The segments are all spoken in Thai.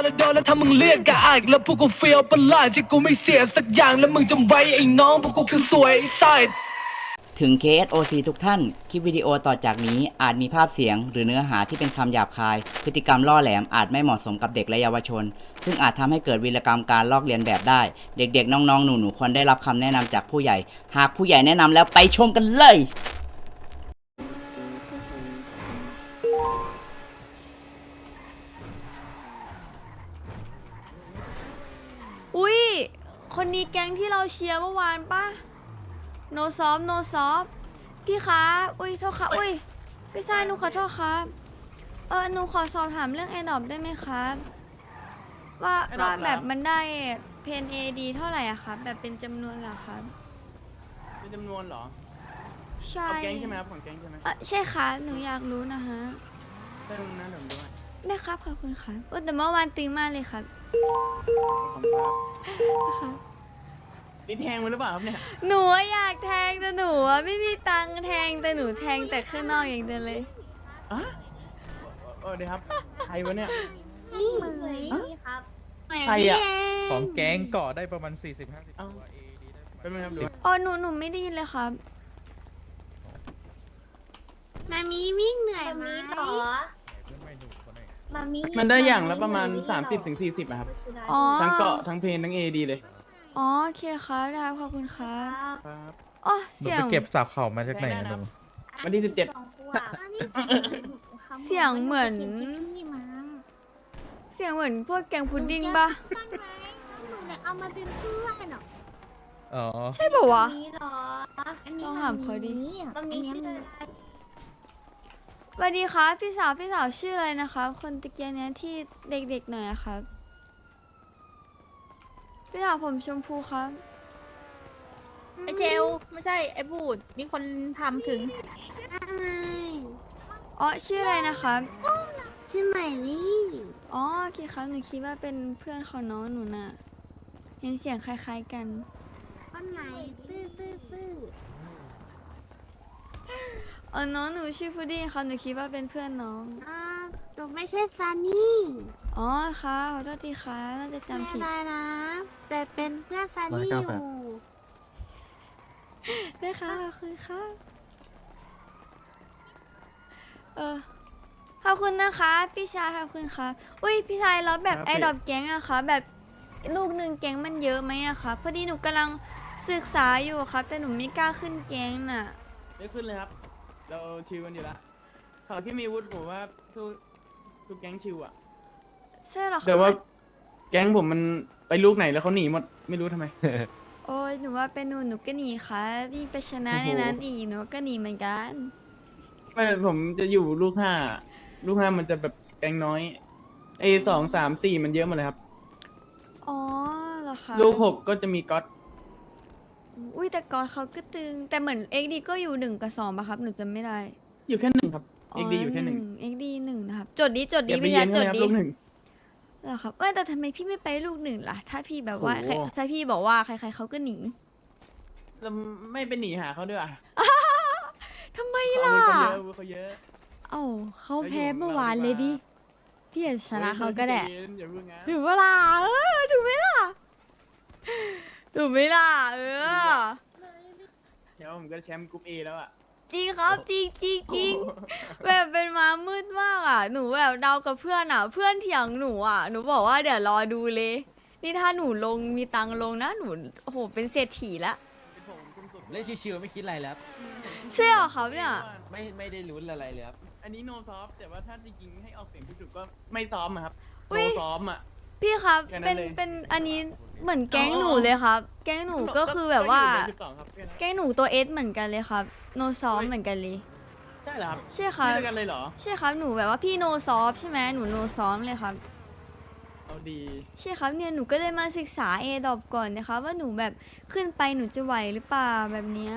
นแล้วโดนแล้วถ้ามึงเรียกกะอายแล้วพวกกูเฟียวประหลาดที่กูไม่เสียสักอย่างแล้วมึงจำไว้ไอ้น้องพวกกูคือสวยไอ้ไซดถึง KSOC ทุกท่าน คลิปวิดีโอต่อจากนี้อาจมีภาพเสียง หรือเนื้อหาที่เป็นคำหยาบคาย พฤติกรรมล่อแหลมอาจไม่เหมาะสมกับเด็กและเยาวชน ซึ่งอาจทำให้เกิดวีรกรรมการลอกเลียนแบบได้ เด็กๆ น้องๆ หนูๆ ควรได้รับคำแนะนำจากผู้ใหญ่ หากผู้ใหญ่แนะนำแล้วไปชมกันเลย คนนี้แก๊งที่เราเชียร์เมื่อวานปะโนซอฟ โนซอฟ พี่คะอุ้ยโทษค่ะอุ้ย พี่ชายหนูขอโทษครับ เออหนูขอสอบถามเรื่องแอดอบได้ไหมครับ ว่า Adopt ว่าแบบเหรอ มันได้เพนเอดีเท่าไหร่อะครับ แบบเป็นจำนวนอะครับเป็นจำนวนเหรอใช่ของแก๊งใช่ไหมครับของแก๊งใช่ไหมเออใช่ค่ะ หนูอยากรู้นะฮะใช่นะเดี๋ยวผมด้วยได้ครับขอบคุณครับเออแต่เมื่อวานตึงมากเลยครับ ขอบคุณครับครับ นี่แทงมันหรือเปล่าครับเนี่ย หนูอะอยากแทงแต่หนูอะไม่มีตังค์แทงแต่หนูแทงแต่ข้างนอกอย่างเดียวเลยอะเออเดี๋ยวครับ ใครวะเนี่ย นี่เลยครับใครอะของแก๊งเกาะได้ประมาณ 40 50เอ้า ตัว AD ได้ประมาณ เป็นไงครับดูอ๋อหนูหนูไม่ได้ยินเลยครับ มามีวิ่งเหนื่อยไหมหรอเพื่อนไม่หนุ่มคนไหนมามีมันได้อย่างละประมาณ 30ถึง40อะครับ อ๋อทั้งเกาะทั้งเพลงทั้งเอดีเลย อ๋อโอเคครับได้ครับขอบคุณครับครับอ๋อหนูเสียไปงเก็บสับเข่ามาจากไหนได้นะนะลุงวันที่17เสียงเหมือนพี่มาเสียงเหมือนพวกแกงพุดดิ้งปะตั้งไหมหนูเนี่ยเอามาเป็นเพื่อนเหรออ๋อ ใช่ปะวะ นี่หรออันนี้ต้องถามเขาดิ มันมีชื่ออะไรสวัสดีครับพี่สาวพี่สาวชื่ออะไรนะครับคนตะเกียงเนี้ยที่เด็กๆหน่อยอะครับ พี่สาวผมชมพูครับ ไอเจลไม่ใช่ไอบูดมีคนทำถึงอ๋อชื่ออะไรนะครับ ชื่อใหม่ลี่อ๋อโอเคครับหนูคิดว่าเป็นเพื่อนของน้องหนูน่ะเห็นเสียงคล้ายๆกัน คนไหนปื้อปื้อปื้อเออน้องหนูชื่อพุดดิ้งครับหนูคิดว่าเป็นเพื่อนน้อง อ่าหนูไม่ใช่ซันนี่อ๋อค่ะขอโทษทีค่ะน่าจะไม่จำผิดได้นะ แต่เป็นเพื่อนซันนี่อยู่ได้ค่ะขอบคุณค่ะเออขอบคุณนะคะ พี่ชายขอบคุณค่ะ อุ้ยพี่ชายแล้วแบบครับไอ้พี่ดอกแก๊งอะคะแบบลูกหนึ่งแก๊งมันเยอะไหมอะคะพอดีหนูกำลังศึกษาอยู่ครับ แต่หนูไม่กล้าขึ้นแก๊งน่ะ ไม่ขึ้นเลยครับ เราชิวกันอยู่ละขอที่มีวุฒิผมว่าทุกทุกแก๊งชิวอะ ใช่เหรอคะแต่ว่า แก๊งผมมันไปลูกไหนแล้วเขาหนีหมดไม่รู้ทำไม โอ้ยหนูว่าเป็นหนูหนูก็หนีค่ะยิ่งไปชนะโอ้ในโหนั้นอีกหนูก็หนีเหมือนกันไม่ผมจะอยู่ลูกห้าลูกห้ามันจะแบบแกงน้อยไอ้สองสามสี่มันเยอะหมาเลยครับ อ๋อเหรอคะลูกหกก็จะมีก๊อตอุ้ยแต่ก่อนเขาก็ตึง แต่เหมือนเอ็กดีก็อยู่หนึ่งกับสองปะครับหนูจำไม่ได้อยู่แค่หนึ่งครับเอ็กดีอยู่แค่หนึ่งเอ็กดีหนึ่งนะครับจดดีจดอดีย่าไปพี่เย็ชายนจเขาดเลยครับดีลูกหนึ่ง เหรอครับเอ้ยแต่ทำไมพี่ไม่ไปลูกหนึ่งล่ะ ถ้าพี่แบบว่าโอ้โหถ้าพี่บอกว่าใครๆเขาก็หนีแล้วไม่ไปหนีหาเขาด้วยอะทำไมเขาล่ะเขาเยอะเขาเยอะเอ้าเขาแล้วอยู่แพ้ของเมื่อเราวานดีกว่าเลยดิพี่อย่าชนะเขาก็ได้เฮ้ยอย่าเพิ่งงั้นถูกเวลาเออถูกไหมล่ะถูกไหมล่ะเออ เดี๋ยวผมก็แชมป์กรุ๊ปเอแล้วอะ จริงครับจริงจริงจริงแบบเป็นม้ามืดมากอะ หนูแบบเดากับเพื่อนอะ เพื่อนเถียงหนูอะ หนูบอกว่าเดี๋ยวรอดูเลย นี่ถ้าหนูลงมีตังค์ลงนะหนูโอ้โหเป็นเศรษฐีละเป็นผมคุ้มสุดเล่นชิวๆไม่คิดอะไรเลยครับใช่เหรอครับเนี่ย ไม่ไม่ได้ลุ้นอะไรเลยครับ อันนี้โนซอฟแต่ว่าถ้าจริงๆให้ออกเสียงถูกๆก็ไม่ซ้อมอะครับอุ๊โนยซ้อมอะ พี่ครับ แค่นั้นเป็นเลย เป็น อันนี้เหมือนแก๊งอ๋อหนูเลยครับ แก๊งหนูก็คือแบบว่าก็อยู่ใน12ครับแค่นั้นแก๊งหนูตัวเอสเหมือนกันเลยครับ โนซอมเหมือนกันเลย ใช่เหรอครับใช่ครับชื่อเดียวกันเลยเหรอ ใช่ครับ หนูแบบว่าพี่โนซอฟใช่ไหมหนูโนซ้อมเลยครับ เอาดี ใช่ครับเนี่ยหนูก็เลยมาศึกษาเอดอบก่อนนะคะว่าหนูแบบขึ้นไปหนูจะไหวหรือเปล่าแบบเนี้ย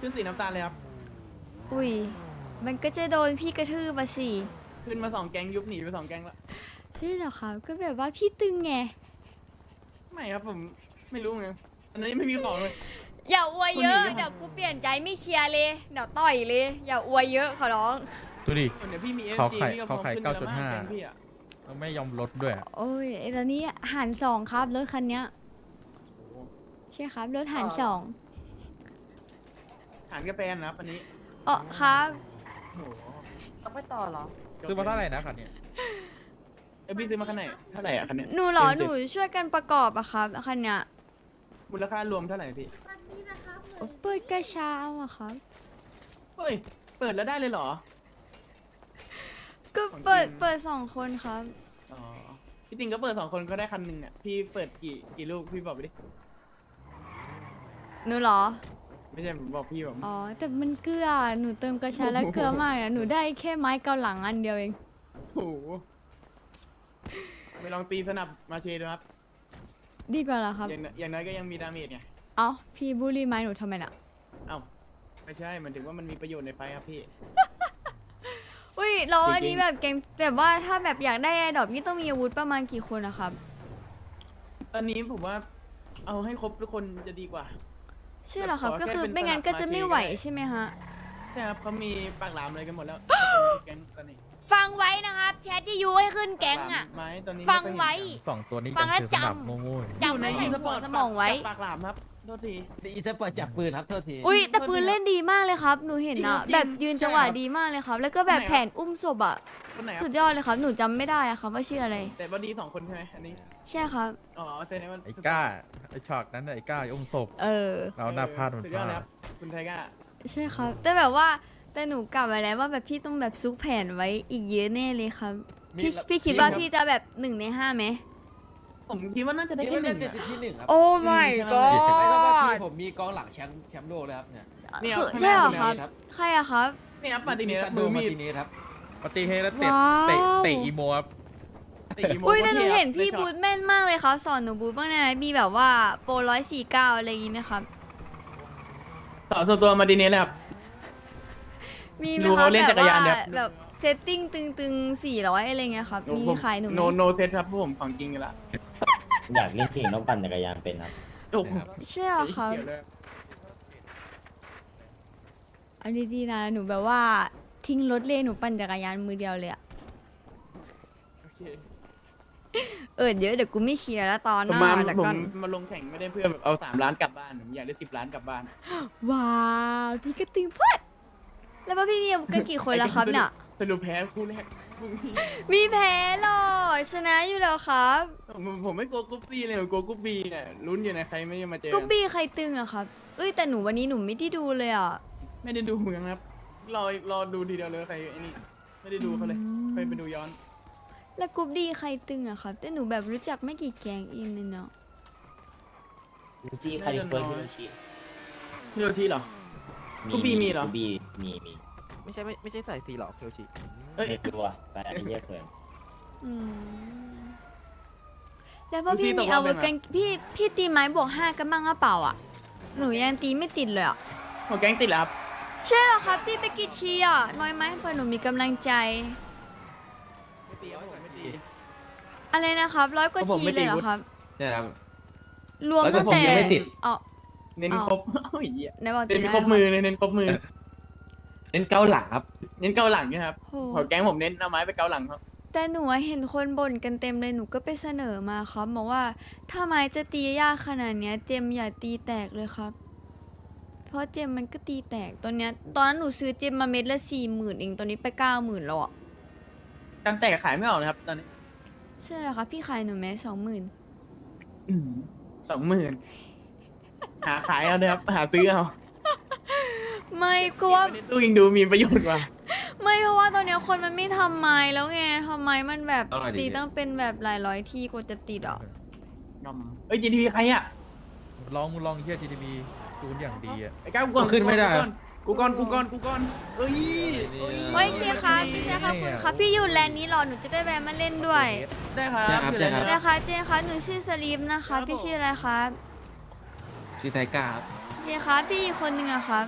ขึ้นสีน้ำตาลเลยครับ อุ้ย มันก็จะโดนพี่กระทืบมาสิ ขึ้นมาสองแก๊งยุบหนีไปสองแก๊งละ ใช่เหรอครับ ก็แบบว่าพี่ตึงไง ไม่ครับผมไม่รู้ไงอันนี้ไม่มีของเลย อย่าอวยเยอะ คนหนีอะ เดี๋ยวกูเปลี่ยนใจไม่เชียร์เลย เดี๋ยวต่อยเลย อย่าอวยเยอะขอร้อง ดูดิ เดี๋ยวพี่มีเอฟเขาจีขายพี่ก็พเขาร้อมขายขึ้นไปแล้วมั้ง9.5แก๊งพี่อะแล้วไม่ยอมลดด้วยอะโอ้ยไอ้ตอนนี้หารสองครับรถคันเนี้ยใช่ครับรถหารสองหารกาแฟนะครับอันนี้เออครับ โอ้โหต้องไปต่อเหรอซื้อมาเท่าไหร่นะคันเนี้ย เอ้ยพี่ซื้อมาคันไหนเท่าไหร่อะคันเนี้ยหนูเหรอหเจ็ดนูช่วยกันประกอบอะครับคันเนี้ยมูลค่ารวมเท่าไหร่พี่เปิดกระเช้าอะครับ เฮ้ย เปิดแล้วได้เลยเหรอ ก็ของเปิดจริงเปิดสองคนครับ อ๋อ พี่ติงก็เปิดสองคนก็ได้คันหนึ่งอะ พี่เปิดกี่กี่ลูกพี่บอกไปดิ หนูเหรอ ไม่ใช่ผมบอกพี่ผมอ๋อแต่มันเกลือหนูเติมกระชายแล้วเกลือมากอะหนูได้แค่ไม้เกาหลังอันเดียวเอง โอ้โห ไปลองตีสนับมาเชดูครับ ดีกว่าเหรอครับ อย่างน้อยอย่างน้อยก็ยังมีดาเมจไง เอ้าพี่บูลลี่ไม้หนูทำไมน่ะเอ้าไม่ใช่หมันถึงว่ามันมีประโยชน์ในไฟครับพี่ อุ้ยแล้วอันจรินี้งๆ แบบเกมแบบว่าถ้าแบบอยากได้แอร์ดรอปนี่ต้องมีอาวุธประมาณกี่คนนะครับ ตอนนี้ผมว่าเอาให้ครบทุกคนจะดีกว่า ใช่เหรอครับ แบบขอก็คือแค่เป็นไม่งั้นสลับก็จะมาเชไม่ไหวก็ได้ใช่ไหมฮะ ใช่ครับเขามีปากหลามอะไรกันหมดแล้ว แก๊งตอนนี้ ฟังไว้นะครับแชทที่ยูให้ขึ้นแก๊งอะปากหลามไม้ตอนนี้ฟังม่ค่อยเห็นไว้กันสองตัวนี้ฟัยังงแล้วซื้อสนับจำโง่ๆจำไว้ใส่หัวสมองไว้ ปากหลามครับโทษทีอีสปอร์ตจับปืนครับโทษที อุ้ยแต่ปืนเล่นดีมากเลยครับ หนูเห็นอะจริงๆแบบยืนจังหวะใช่ครับ ดีมากเลยครับ แล้วก็แบบไหนครับแผนอุ้มศพอะคนไหนคสุรับดยอดเลยครับ หนูจำไม่ได้อะครับว่าชื่ออะไร แต่ว่าดีสองคนใช่ไหมอันนี้ ใช่ครับ อ๋อแสดงว่าไอ้ก้าไอ้ฉากนั้นน่ะไอ้ก้าอุ้มศพเออ เราหน้าพลาดมันสุดพยอดลาเลยคดรับคุณไทก้า ใช่ครับ แต่แบบว่า แต่หนูกลับมาแล้วว่าแบบพี่ต้องแบบซุกแผนไว้อีกเยอะแน่เลยครับมีพี่ละพี่คิดว่าจริงครับพี่จะแบบหนึ่งในห้าไหม ผมคิดว่าน่าจะได้คิดแค่ว่าหนึ่น่างจะอะที่หนึ่งครับโอ้ my ใช่ไม่ต้องว่าที god ผมมีกองหลังแชมป์แชมป์โลกเลยครับเนี่ยเนี่ยคือข้างหน้าใช่เหรอคุณครับครับ ใครอะครับนี่ครับปาติเนมีสซันโดมือมามีดติเนสครับปฏิเทแล้วเตะว้าว เตะเตะอีโมครับตีอีโมอุ้ยแต่หนูโคตรเห็นพี่ท่ครับบูธแม่นมากเลยครับ สอนหนูบูธบ้างนะมีแบบว่าโปรร้อยสี่เก้าอะไรอย่างงี้ไหมครับสอนส่วนตัวมาดิเนสเลยครับ มีไหมดูครัเขาบเล่นแบจับกรยาว่านเนี่ย แบบเซตติ้งตึงๆสี่ร้อยอะไรเงี้ยครับ มีขายหนูไหมโนโนเซตครับพวกผมของจริงกันละอยากเล่นเพลงต้องปั่นจักรยานเป็นครับ โอ้โหใช่เหรอครับเกี่ยวเลยเอาดีๆนะ หนูแบบว่าทิ้งรถเลยหนูปั่นจักรยานมือเดียวเลยอะโอเคเออเดี๋ยวเดี๋ยวกูไม่เชียร์แล้วตอนหผมน้ามาแต่ผก่อมนมาลงแข่งไม่ได้เพื่อแบบเอาสามล้านกลับบ้านผมอยากได้สิบล้านกลับบ้านว้าว พี่กระตือพัด แล้วว่าพี่มีกันกี่คนแล้วครับเนี่ยสรุปแพ้คู่แรกคู่นี้มีแพ้หรอชนะอยู่แล้วครับผมผมไม่กลัวกรุ๊ปซีเลยผมกลัวกรุ๊ปบีเนี่ยลุ้นอยู่นะใครไม่ได้มาเจอก็บีใครตึงอะครับเอ้ยแต่หนูวันนี้หนูไม่ได้ดูเลยอะไม่ได้ดูเหมือนกันครับ รอรอดูทีเดียวเลยว่าใครไอ้นี่ไม่ได้ดูเขาเลยไปไปดูย้อน แล้วกรุ๊ปดีใครตึงอะครับ แต่หนูแบบรู้จักไม่กี่แกงเองเลยเนาะลูจิคาริโกะฮิโรชิฮิโรชิเหรอ กูบีมีเหรอกูบีมีมีไม่ใช่ไม่ไม่ใช่ใส่สีหรอกเคียวชิเอ้ย ไม่รู้อะไปไอ้เหี้ยเขินอืมแล้วพอดูพี่พี่ตมีกรอบอาวุธยังอะกันพี่พี่ตีไม้บวกห้ากันบ้างหรือเปล่าอะหนูยังตีไม่ติดเลยอะของแก๊งติดแล้วครับ ใช่เหรอครับที่ไปกิดชีอะน้อยไหมเพื่อหนูมีกำลังใจ ไม่ตีครับผมไม่ตี อะไรนะครับร้อยกว่าเพราะผมชีไม่เลยเหรอติดวุฒิ ครับเนี่ยครับ รวมร้อยกตั้ว่างชีแต่ยังไม่ติดอ๋อ เน้นอ้าวครบโอ้ยเหี้ยไหนบอกติเน้ดนแล้วครบมือเลยเน้นครบมือ เน้นเกาหลังครับ เน้นเกาหลังนะครับโหของแก๊งผมเน้นเอาไม้ไปเกาหลังครับ แต่หนูอะเห็นคนบ่นกันเต็มเลยหนูก็ไปเสนอมาครับบอกว่าถ้าไม้จะตียากขนาดเนี้ย เจมอย่าตีแตกเลยครับ เพราะเจมมันก็ตีแตกตอนเนี้ยตอนนั้นหนูซื้อเจมมาเม็ดละสี่หมื่นเองตอนนี้ไปเก้าหมื่นแล้วอะการแตกขายไม่ออกเลยครับ ตอนนี้ใช่เหรอครับพี่ขายหนูไหมสองหมื่นสองหมื่น หาขายเอาเลยครับหาซื้อเอาไม่ก็ว่าไม่ได้ตู้ยิงดูมีประโยชน์กว่า ไม่เพราะว่าตอนเนี้ยคนมันไม่ทำไม้แล้วไงทำไม้มันแบบเอาหน่อยดิตีต้องเป็นแบบหลายร้อยที่กว่าจะติดอะงอมเอ้ย GTP ใครอะลองมึงลองเฮียทีดีดูนอย่างดีอะ ไอ้ก้าวกูก่อนขึ้นไม่ได้กูก่อนกูก่อนกูก่อนเอ้ยโอ้ยเคค่ะพี่เจค่ะคุณค่ะพี่อยู่แลนด์นี้เหรอหนูจะได้แวะมาเล่นด้วยได้ครับได้ครับอยู่แล้วได้เจค่ะเจค่ะหนูชื่อสลีฟนะครัคะบพี่ผมชื่ออะไรครับ ชื่อไทก้าครับเจค่ะพี่อีกคนหนึ่งอะครับ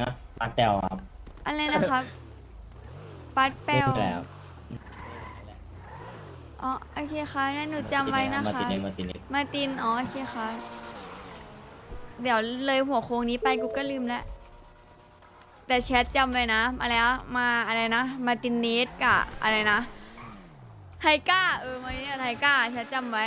นะปาแตวครับอะไรนะครับ ปัดเปลเล่นวแล้วอ๋อโอเคค่ะงั้นหนูจำไว้นะมาติคะเนมาติเนมาติน อ๋อ โอเคค่ะ เดี๋ยวเลยหัวโค้งนี้ไปกูก็ลืมแล้ว แต่แชทจำไว้นะอะไรนะมาอะไรนะ มาตินเนสกับอะไรนะ ไทก้า เออมาเนี่ยไทก้าฉันจำไว้